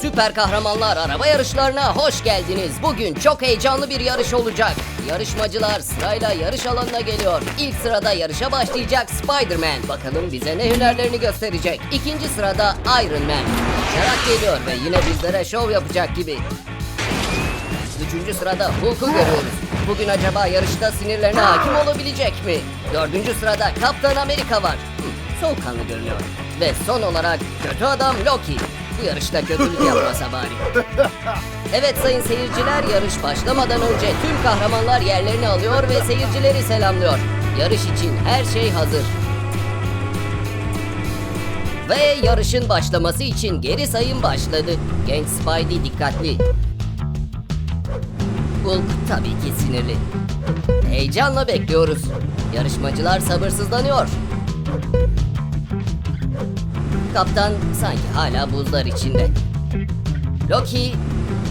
Süper kahramanlar araba yarışlarına hoş geldiniz. Bugün çok heyecanlı bir yarış olacak. Yarışmacılar sırayla yarış alanına geliyor. İlk sırada yarışa başlayacak Spider-Man. Bakalım bize ne hünerlerini gösterecek. İkinci sırada Iron Man. Uçarak geliyor ve yine bizlere şov yapacak gibi. Üçüncü sırada Hulk'u görüyoruz. Bugün acaba yarışta sinirlerine hakim olabilecek mi? Dördüncü sırada Kaptan Amerika var. Soğukkanlı görünüyor. Ve son olarak kötü adam Loki. Bu yarışta kötülük yapmasa bari. Evet sayın seyirciler yarış başlamadan önce tüm kahramanlar yerlerini alıyor ve seyircileri selamlıyor. Yarış için her şey hazır. Ve yarışın başlaması için geri sayım başladı. Genç Spidey dikkatli. Hulk tabii ki sinirli. Heyecanla bekliyoruz. Yarışmacılar sabırsızlanıyor. Kaptan sanki hala buzlar içinde. Loki,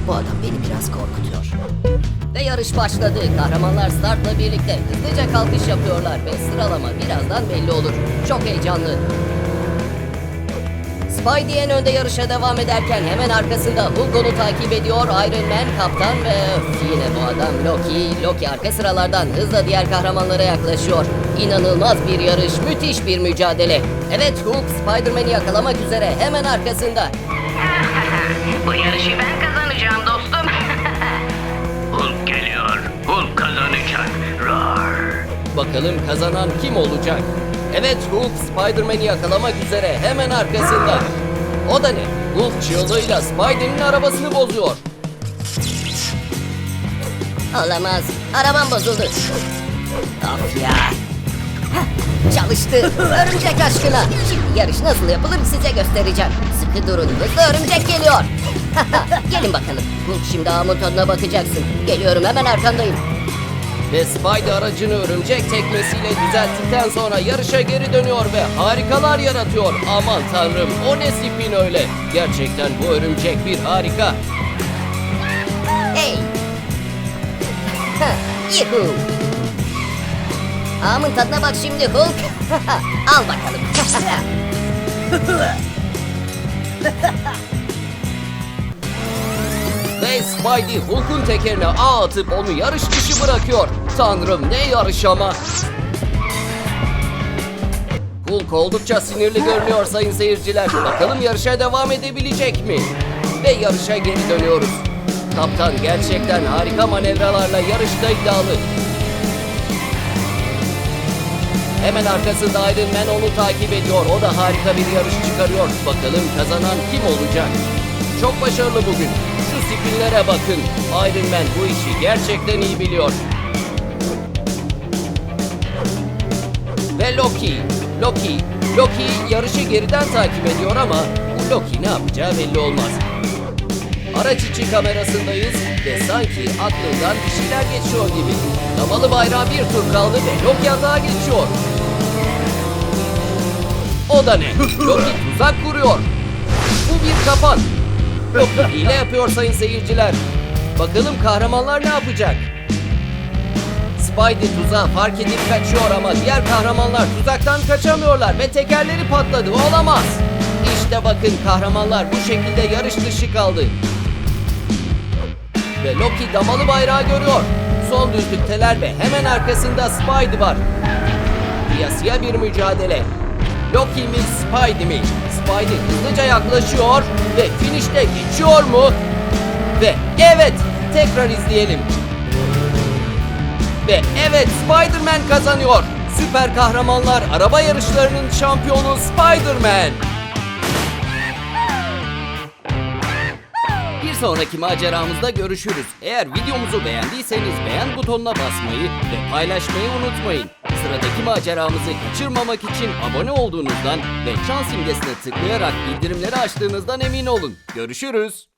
bu adam beni biraz korkutuyor. Ve yarış başladı. Kahramanlar startla birlikte hızlıca kalkış yapıyorlar ve sıralama birazdan belli olur. Çok heyecanlı. Spidey en önde yarışa devam ederken hemen arkasında Hulk onu takip ediyor. Iron Man, Kaptan ve öf, yine bu adam Loki. Loki arka sıralardan hızla diğer kahramanlara yaklaşıyor. İnanılmaz bir yarış, müthiş bir mücadele. Evet Hulk Spider-Man'i yakalamak üzere hemen arkasında. Bu yarışı ben kazanacağım dostum. Hulk geliyor. Hulk kazanacak. Roar. Bakalım kazanan kim olacak? Evet Hulk Spider-Man'i yakalamak üzere hemen arkasında. O da ne? Hulk çığlığıyla Spider'in arabasını bozuyor. Olamaz. Arabam bozuldu. Of ya. Çalıştı. Örümcek aşkına. Şimdi yarış nasıl yapılır size göstereceğim. Sıkı durun. Hızlı örümcek geliyor. Gelin bakalım. Hulk şimdi ağamın tadına bakacaksın. Geliyorum hemen arkandayım. Ve Spidey aracını örümcek tekmesiyle düzelttikten sonra yarışa geri dönüyor ve harikalar yaratıyor. Aman tanrım o ne spin öyle. Gerçekten bu örümcek bir harika. Hey! Yuhu! Ağamın tadına bak şimdi Hulk. Al bakalım. Ve Spidey Hulk'un tekerine ağ atıp onu yarış dışı bırakıyor. Tanrım ne yarış ama. Hulk oldukça sinirli görünüyor sayın seyirciler. Bakalım yarışa devam edebilecek mi? Ve yarışa geri dönüyoruz. Kaptan gerçekten harika manevralarla yarışta iddialı. Hemen arkasında Iron Man onu takip ediyor. O da harika bir yarış çıkarıyor. Bakalım kazanan kim olacak? Çok başarılı bugün. Şu spinlere bakın. Iron Man bu işi gerçekten iyi biliyor. Ve Loki. Loki. Loki yarışı geriden takip ediyor ama bu Loki ne yapacağı belli olmaz. Araç içi kamerasındayız ve sanki aklından bir şeyler geçiyor gibi. Damalı bayrağı bir tur kaldı ve Loki atağa geçiyor. O da ne? Loki tuzak kuruyor. Bu bir kapan. Loki hile yapıyor sayın seyirciler. Bakalım kahramanlar ne yapacak? Spidey tuzağı fark edip kaçıyor ama diğer kahramanlar tuzaktan kaçamıyorlar ve tekerleri patladı. Olamaz. İşte bakın kahramanlar bu şekilde yarış dışı kaldı. Ve Loki damalı bayrağı görüyor. Son düzlükteler ve hemen arkasında Spidey var. Kıyasıya bir mücadele. Loki mi Spidey mi? Spidey hızlıca yaklaşıyor ve finişte geçiyor mu? Ve evet tekrar izleyelim. Ve evet Spider-Man kazanıyor. Süper kahramanlar araba yarışlarının şampiyonu Spider-Man. Bir sonraki maceramızda görüşürüz. Eğer videomuzu beğendiyseniz beğen butonuna basmayı ve paylaşmayı unutmayın. Sıradaki maceramızı kaçırmamak için abone olduğunuzdan ve çan simgesine tıklayarak bildirimleri açtığınızdan emin olun. Görüşürüz.